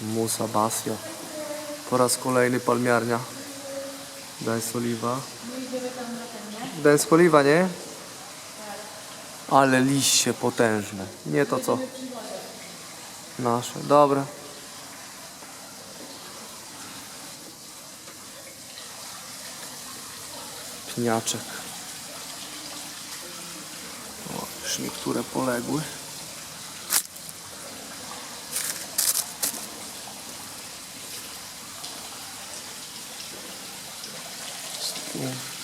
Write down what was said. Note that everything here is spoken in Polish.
Musa Basio. Po raz kolejny palmiarnia. Dance oliwa. Dance oliwa, nie? Ale liście potężne. Nie to co nasze. Dobra. Pniaczek. O, już niektóre poległy. Yeah.